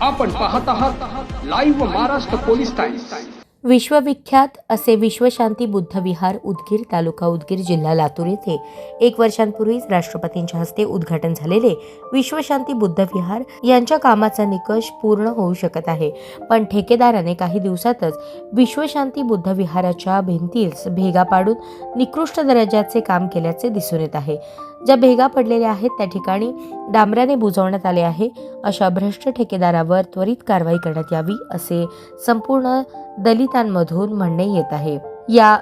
आपण पाहत आहात लाईव्ह महाराष्ट्र पोलीस टाइम्स विश्वविख्यात असे विश्वशांती बुद्ध विहार उदगीर तालुका उदगीर जिल्हा लातूर येथे एक वर्षांपूर्वीच राष्ट्रपतींच्या हस्ते उद्घाटन झालेले विश्वशांती बुद्ध विहार यांच्या कामाचा निकष पूर्ण होऊ शकत आहे. पण ठेकेदाराने काही दिवसातच विश्वशांती बुद्ध विहाराच्या भिंतीस भेगा पाडून निकृष्ट दर्जाचे काम केल्याचे दिसून येत आहे. ज्या भेगा पडलेल्या आहेत त्या ठिकाणी डांबऱ्याने बुजवण्यात आले आहे. अशा भ्रष्ट ठेकेदारावर त्वरित कारवाई करण्यात यावी असे संपूर्ण दलितांमधून म्हणणे येत आहे. या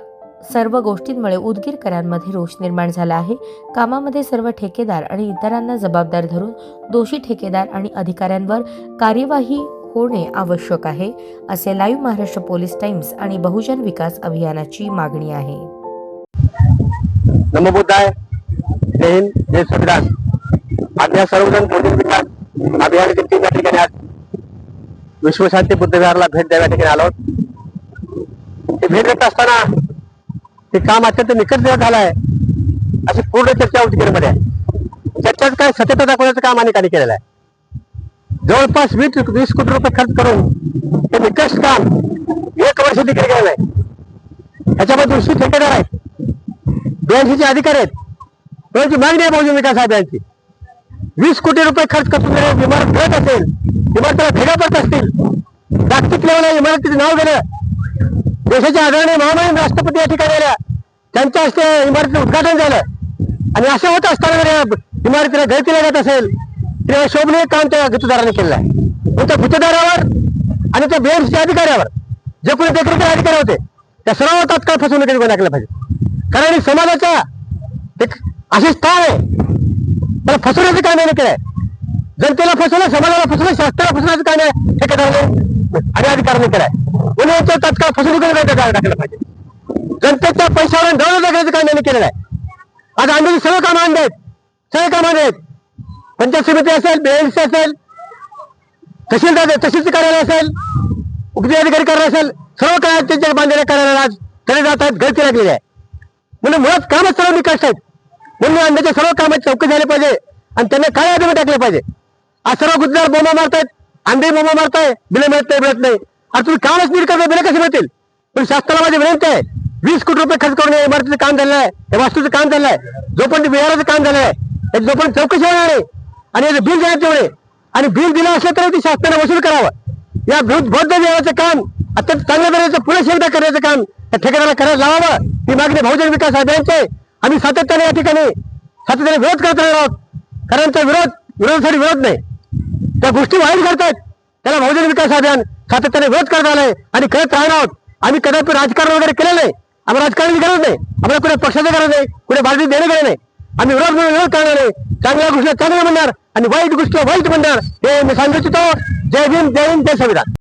सर्व गोष्टींमुळे उदगीरकरांमध्ये रोष निर्माण झाला आहे. कामामध्ये सर्व ठेकेदार आणि इतरांना जबाबदार धरून दोषी ठेकेदार आणि अधिकाऱ्यांवर कार्यवाही होणे आवश्यक आहे असे लाईव्ह महाराष्ट्र पोलीस टाइम्स आणि बहुजन विकास अभियानाची मागणी आहे. नमो बुद्धाय. जय हिंद जय संविधान. आम्ही या सर्वजण भोजन विकास अभियानाचे तीन या ठिकाणी आज विश्वशांती बुद्धविहारला भेट द्याव्या ठिकाणी आलो ते भेट देत असताना ते काम अत्यंत निकट झालं आहे. अशी पूर्ण चर्चा उदगीरमध्ये आहे. चर्चाच काय सत्यता दाखवण्याचं काम अनेकांनी केलेलं आहे. जवळपास वीस वीस कोटी रुपये खर्च करून हे निकष काम एक वर्ष देखील केलेलं आहे. त्याच्यामध्ये दुसरी ठेकेदार आहेत. ब्याऐंशीचे अधिकारी आहेत. यांची मागणी आहे बहुजन विकास साहेबांची वीस कोटी रुपये खर्च करून इमारत घडत असेल इमारतीला भेगा पडत असतील जागतिक लेवलला इमारतीचं नाव गेलं. देशाच्या आदरणीय महामहिम राष्ट्रपती या ठिकाणी आल्या. त्यांच्या हस्ते इमारतीचं उद्घाटन झालं. आणि असं होत असताना जर इमारतीला गळतीला जात असेल तेव्हा शोभनीय काम त्या गुत्तदाराने केलं आहे. त्या गुत्तदारावर आणि त्या बीएमसीच्या अधिकाऱ्यावर जे कोणी देखरेखीचे अधिकारी होते त्या सर्व तात्काळ फसवणुकीत गुन्हा केला पाहिजे. कारण समाजाचा समाजाच्या एक असे स्थळ आहे? त्याला फसवण्याचं काम नाही केलंय जनतेला फसवलं समाजाला फसवलं शास्त्राला फसवण्याचं काम आहे ठेकेदाराने आणि अधिकाऱ्यांनी केलंय म्हणून याच्या तात्काळ फसवणुकीला टाकलं पाहिजे? जनतेच्या पैशावर दौड लागण्याचं काम यांनी केलेलं आहे. आज आंदोलन सर्व कामं आणले आहेत. सगळे कामं आणले आहेत. पंचायत समिती असेल बीएमसी असेल तहसीलदार तहसीलचं कार्यालय असेल उपजिल्हाधिकारी कार्यालय असेल सर्व काय त्यांच्या बांधलेल्या कार्यालयाला आज कडे जात आहेत गळती लागलेली आहे. म्हणून मुळात कामच सर्व निकष आहेत. म्हणून अंड्याच्या सर्व कामाची चौकशी झाले पाहिजे. आणि त्यांना काय आधी टाकले पाहिजे. आज सर्व गुजरात बोमा मारतायत. अंडे बोमा मारताय. बिले मिळत नाही मिळत नाही. आता तुम्ही कामच नीट करता बिल कसे मिळतील? पण शासनाला माझी विनंती आहे वीस कोटी रुपये खर्च करून इमारतीचं काम झालेलं आहे या वास्तूचं काम झालं आहे. जोपर्यंत विहाराचं काम झालं आहे जोपर्यंत चौकशी होणार आहे आणि याचं बिल देण्यात तेवढे आणि बिल दिलं असलं तरी ते शासनाने वसूल करावं. या बौद्ध बौद्ध विहाराचं काम अत्यंत चांगल्या तऱ्हेचं पुन्हा एकदा करण्याचं काम त्या ठेकेदाराला करायला लावावं. ही मागणी बहुजन विकास अभियानची आम्ही सातत्याने या ठिकाणी सातत्याने विरोध करत राहणार आहोत. कारण तो विरोध विरोधासाठी विरोध नाही. त्या गोष्टी वाईट करतायत त्याला बहुजन विकास अभियान सातत्याने विरोध करत आलंय आणि करत राहणार आहोत. आम्ही कदापि राजकारण वगैरे केलं नाही. आम्हाला राजकारणाची गरज नाही. आम्हाला कुठे पक्षाचं गरज नाही. कुठे बाजू देणे गरज नाही. आम्ही विरोध म्हणून विरोध करणार नाही. चांगल्या गोष्टीला चांगलं म्हणणार आणि वाईट गोष्टीला वाईट म्हणणार हे मी सांगू इच्छितो. जय भीम जय हिंद जय संविधान.